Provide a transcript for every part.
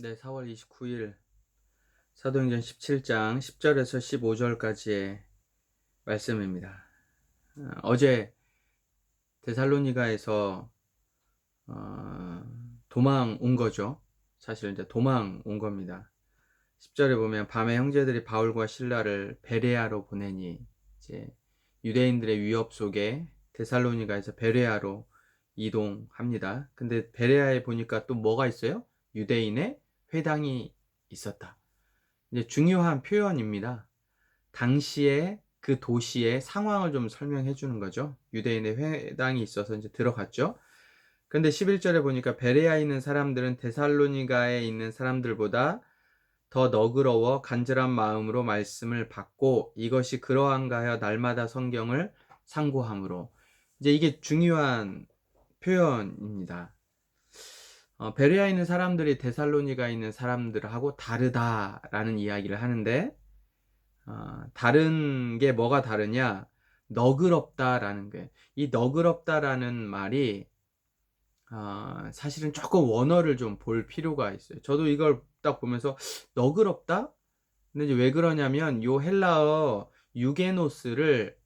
네, 4월 29일 사도행전 17장 10절에서 15절까지의 말씀입니다. 어, 어제 데살로니가에서 어, 도망 온 거죠. 사실 이제 도망 온 겁니다. 10절에 보면 밤에 형제들이 바울과 신라를 베레아로 보내니 이제 유대인들의 위협 속에 데살로니가에서 베레아로 이동합니다. 근데 베레아에 보니까 또 뭐가 있어요? 유대인의 회당이 있었다. 이제 중요한 표현입니다. 당시에 그 도시의 상황을 좀 설명해 주는 거죠. 유대인의 회당이 있어서 이제 들어갔죠. 근데 11절에 보니까 베레아에 있는 사람들은 데살로니가에 있는 사람들보다 더 너그러워 간절한 마음으로 말씀을 받고 이것이 그러한가 하여 날마다 성경을 상고함으로 이제 이게 중요한 표현입니다. 어, 베레아에 있는 사람들이 데살로니가에 있는 사람들하고 다르다라는 이야기를 하는데 어, 다른 게 뭐가 다르냐? 너그럽다라는 게. 이 너그럽다라는 말이 어, 사실은 조금 원어를 좀 볼 필요가 있어요. 저도 이걸 딱 보면서 너그럽다? 근데 이제 왜 그러냐면 요 헬라어 유게노스를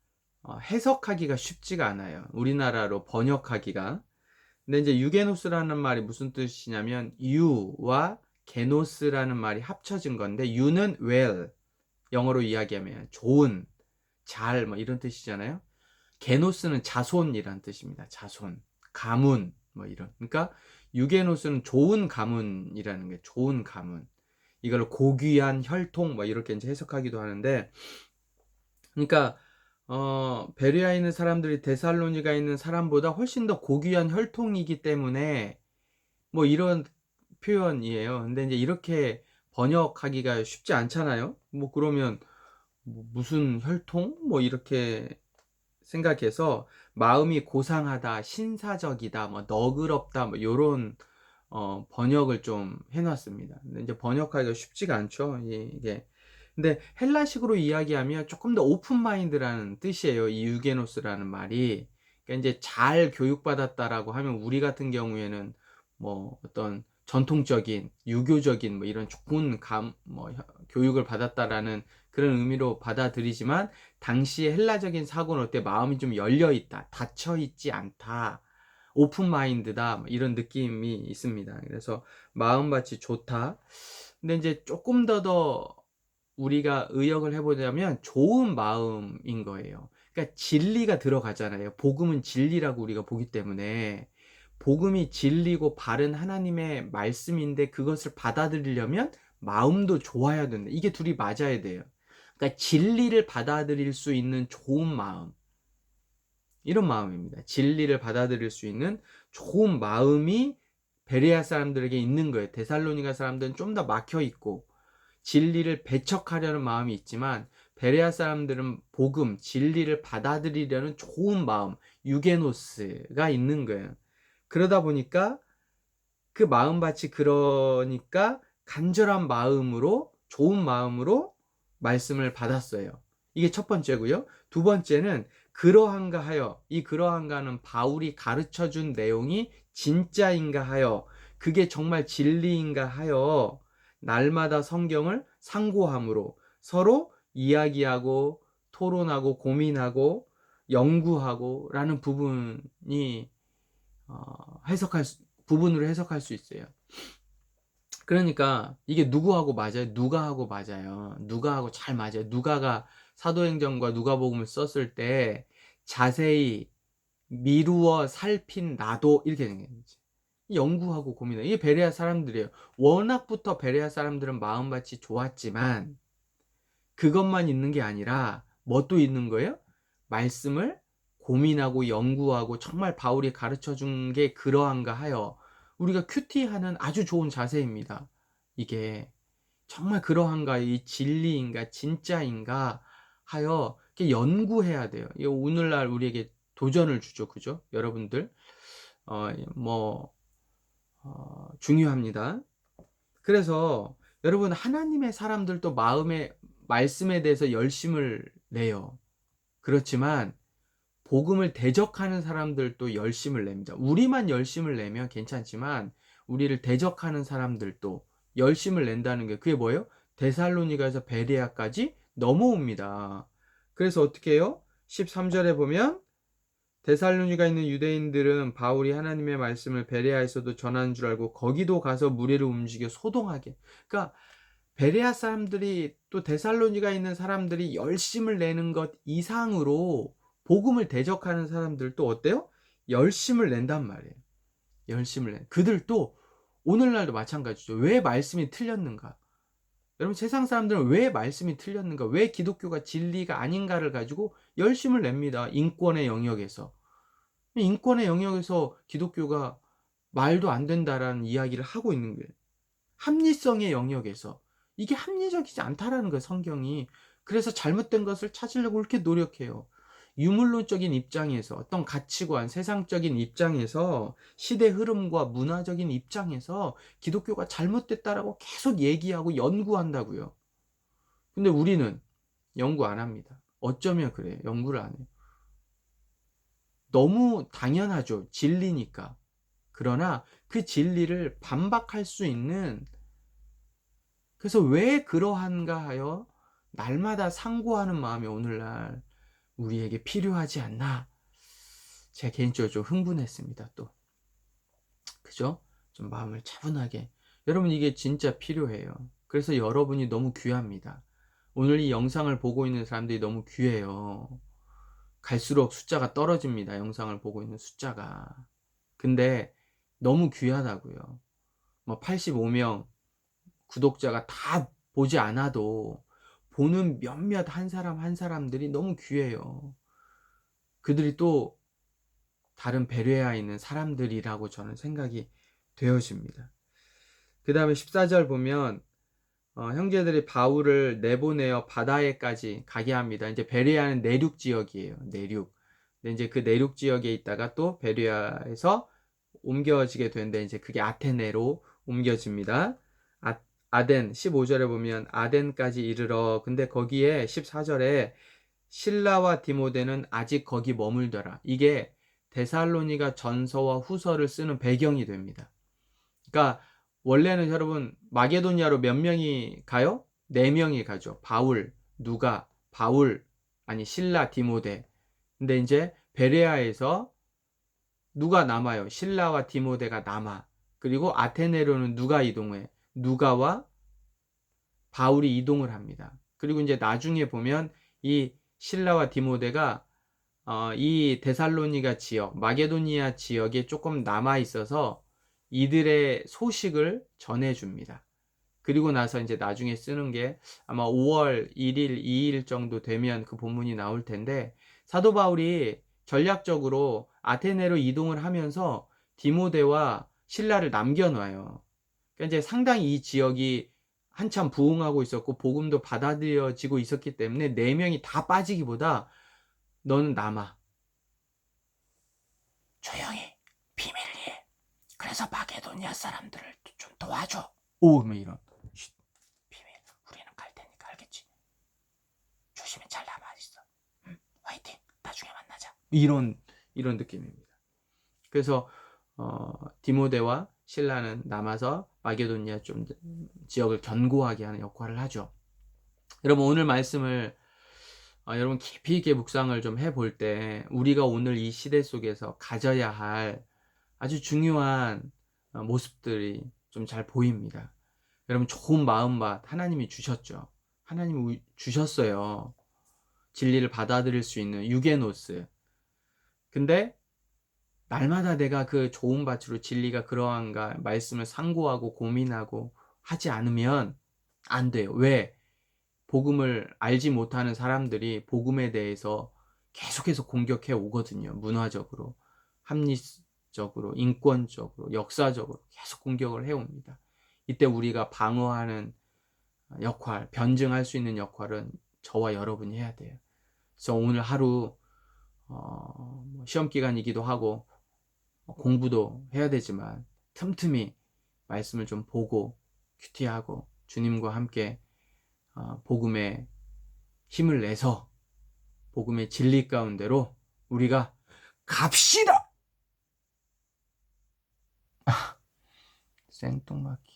어, 해석하기가 쉽지가 않아요. 우리나라로 번역하기가. 근데 이제 유게노스라는 말이 무슨 뜻이냐면 유와 게노스라는 말이 합쳐진 건데 유는 well 영어로 이야기하면 좋은 잘 뭐 이런 뜻이잖아요. 게노스는 자손이란 뜻입니다. 자손 가문 뭐 이런 그러니까 유게노스는 좋은 가문이라는 게 좋은 가문 이걸 고귀한 혈통 뭐 이렇게 이제 해석하기도 하는데 그러니까 어, 베리아에 있는 사람들이 데살로니가 있는 사람보다 훨씬 더 고귀한 혈통이기 때문에 뭐 이런 표현이에요. 근데 이제 이렇게 번역하기가 쉽지 않잖아요. 뭐 그러면 뭐 무슨 혈통? 뭐 이렇게 생각해서 마음이 고상하다, 신사적이다, 뭐 너그럽다, 뭐 요런 어, 번역을 좀 해놨습니다. 근데 이제 번역하기가 쉽지가 않죠. 이게 근데 헬라식으로 이야기하면 조금 더 오픈 마인드라는 뜻이에요. 이 유게노스라는 말이. 그러니까 이제 잘 교육받았다라고 하면 우리 같은 경우에는 뭐 어떤 전통적인 유교적인 뭐 이런 좋은 감, 뭐 교육을 받았다라는 그런 의미로 받아들이지만 당시에 헬라적인 사고는 어때 마음이 좀 열려 있다, 닫혀 있지 않다, 오픈 마인드다 뭐 이런 느낌이 있습니다. 그래서 마음밭이 좋다. 근데 이제 조금 더더 우리가 의역을 해보자면 좋은 마음인 거예요. 그러니까 진리가 들어가잖아요. 복음은 진리라고 우리가 보기 때문에 복음이 진리고 바른 하나님의 말씀인데 그것을 받아들이려면 마음도 좋아야 된다. 이게 둘이 맞아야 돼요. 그러니까 진리를 받아들일 수 있는 좋은 마음. 이런 마음입니다. 진리를 받아들일 수 있는 좋은 마음이 베레아 사람들에게 있는 거예요. 데살로니가 사람들은 좀 더 막혀 있고 진리를 배척하려는 마음이 있지만 베레아 사람들은 복음, 진리를 받아들이려는 좋은 마음, 유게노스가 있는 거예요. 그러다 보니까 그 마음밭이 그러니까 간절한 마음으로 좋은 마음으로 말씀을 받았어요. 이게 첫 번째고요. 두 번째는 그러한가 하여 이 그러한가는 바울이 가르쳐 준 내용이 진짜인가 하여 그게 정말 진리인가 하여 날마다 성경을 상고함으로 서로 이야기하고 토론하고 고민하고 연구하고 라는 부분이 어, 해석할 수, 부분으로 해석할 수 있어요. 그러니까 이게 누구하고 맞아요? 누가 하고 맞아요. 누가 하고 잘 맞아요. 누가가 사도행전과 누가복음을 썼을 때 자세히 미루어 살핀 나도 이렇게 되는 거지. 연구하고 고민해. 이게 베레아 사람들이에요. 워낙부터 베레아 사람들은 마음밭이 좋았지만 그것만 있는 게 아니라 뭐또 있는 거예요? 말씀을 고민하고 연구하고 정말 바울이 가르쳐 준 게 그러한가 하여 우리가 큐티하는 아주 좋은 자세입니다. 이게 정말 그러한가 이 진리인가 진짜인가 하여 연구해야 돼요. 오늘날 우리에게 도전을 주죠. 그죠? 여러분들 어뭐 어, 중요합니다. 그래서 여러분 하나님의 사람들도 마음의 말씀에 대해서 열심을 내요. 그렇지만 복음을 대적하는 사람들도 열심을 냅니다. 우리만 열심을 내면 괜찮지만 우리를 대적하는 사람들도 열심을 낸다는 게 그게 뭐예요? 데살로니가에서 베레아까지 넘어옵니다. 그래서 어떻게 해요? 13절에 보면 데살로니가 있는 유대인들은 바울이 하나님의 말씀을 베레아에서도 전하는 줄 알고 거기도 가서 무리를 움직여 소동하게. 그러니까 베레아 사람들이 또 데살로니가 있는 사람들이 열심을 내는 것 이상으로 복음을 대적하는 사람들도 어때요? 열심을 낸단 말이에요. 열심을 내. 그들도 오늘날도 마찬가지죠. 왜 말씀이 틀렸는가? 여러분 세상 사람들은 왜 말씀이 틀렸는가? 왜 기독교가 진리가 아닌가를 가지고 열심을 냅니다. 인권의 영역에서. 인권의 영역에서 기독교가 말도 안 된다라는 이야기를 하고 있는 거예요. 합리성의 영역에서. 이게 합리적이지 않다라는 거예요, 성경이. 그래서 잘못된 것을 찾으려고 이렇게 노력해요. 유물론적인 입장에서 어떤 가치관, 세상적인 입장에서 시대 흐름과 문화적인 입장에서 기독교가 잘못됐다라고 계속 얘기하고 연구한다고요. 근데 우리는 연구 안 합니다. 어쩌면 그래요. 연구를 안 해요. 너무 당연하죠. 진리니까. 그러나 그 진리를 반박할 수 있는 그래서 왜 그러한가 하여 날마다 상고하는 마음이 오늘날 우리에게 필요하지 않나. 제 개인적으로 좀 흥분했습니다. 또. 그죠? 좀 마음을 차분하게. 여러분 이게 진짜 필요해요. 그래서 여러분이 너무 귀합니다. 오늘 이 영상을 보고 있는 사람들이 너무 귀해요. 갈수록 숫자가 떨어집니다. 영상을 보고 있는 숫자가. 근데 너무 귀하다고요. 뭐 85명 구독자가 다 보지 않아도 보는 몇몇 한 사람 한 사람들이 너무 귀해요. 그들이 또 다른 베레아에 있는 사람들이라고 저는 생각이 되어집니다. 그 다음에 14절 보면 어, 형제들이 바울을 내보내어 바다에까지 가게 합니다. 이제 베레아는 내륙 지역이에요. 내륙. 근데 이제 그 내륙 지역에 있다가 또 베레아에서 옮겨지게 되는데 이제 그게 아테네로 옮겨집니다. 아, 아덴 15절에 보면 아덴까지 이르러 근데 거기에 14절에 신라와 디모데는 아직 거기 머물더라. 이게 데살로니가 전서와 후서를 쓰는 배경이 됩니다. 그러니까 원래는 여러분 마게도니아로 몇 명이 가요? 네 명이 가죠. 바울, 누가, 바울, 아니 신라, 디모데. 근데 이제 베레아에서 누가 남아요? 신라와 디모데가 남아. 그리고 아테네로는 누가 이동해? 누가와 바울이 이동을 합니다. 그리고 이제 나중에 보면 이 신라와 디모데가 어, 이 데살로니가 지역, 마게도니아 지역에 조금 남아 있어서 이들의 소식을 전해줍니다. 그리고 나서 이제 나중에 쓰는 게 아마 5월 1일, 2일 정도 되면 그 본문이 나올 텐데 사도 바울이 전략적으로 아테네로 이동을 하면서 디모데와 신라를 남겨놔요. 그러니까 이제 상당히 이 지역이 한참 부흥하고 있었고 복음도 받아들여지고 있었기 때문에 네 명이 다 빠지기보다 너는 남아. 조용히. 그래서 마게도니아 사람들을 좀 도와줘. 오, 뭐 이런. 쉿, 비밀. 우리는 갈 테니까 알겠지? 조심히 잘 남아 있어. 응, 화이팅. 나중에 만나자. 이런 이런 느낌입니다. 그래서 어, 디모데와 신라는 남아서 마게도니아 좀 지역을 견고하게 하는 역할을 하죠. 여러분 오늘 말씀을 어, 여러분 깊이 있게 묵상을 좀 해볼 때 우리가 오늘 이 시대 속에서 가져야 할 아주 중요한 어, 모습들이 좀 잘 보입니다. 여러분 좋은 마음밭 하나님이 주셨죠. 하나님이 주셨어요. 진리를 받아들일 수 있는 유게노스. 근데 날마다 내가 그 좋은 밭으로 진리가 그러한가 말씀을 상고하고 고민하고 하지 않으면 안 돼요. 왜? 복음을 알지 못하는 사람들이 복음에 대해서 계속해서 공격해 오거든요. 문화적으로, 합리 적으로, 인권적으로, 역사적으로 계속 공격을 해 옵니다. 이때 우리가 방어하는 역할, 변증할 수 있는 역할은 저와 여러분이 해야 돼요. 그래서 오늘 하루 어, 뭐 시험 기간이기도 하고 공부도 해야 되지만 틈틈이 말씀을 좀 보고 큐티하고 주님과 함께 어, 복음의 힘을 내서 복음의 진리 가운데로 우리가 갑시다. 아, 생뚱맞기.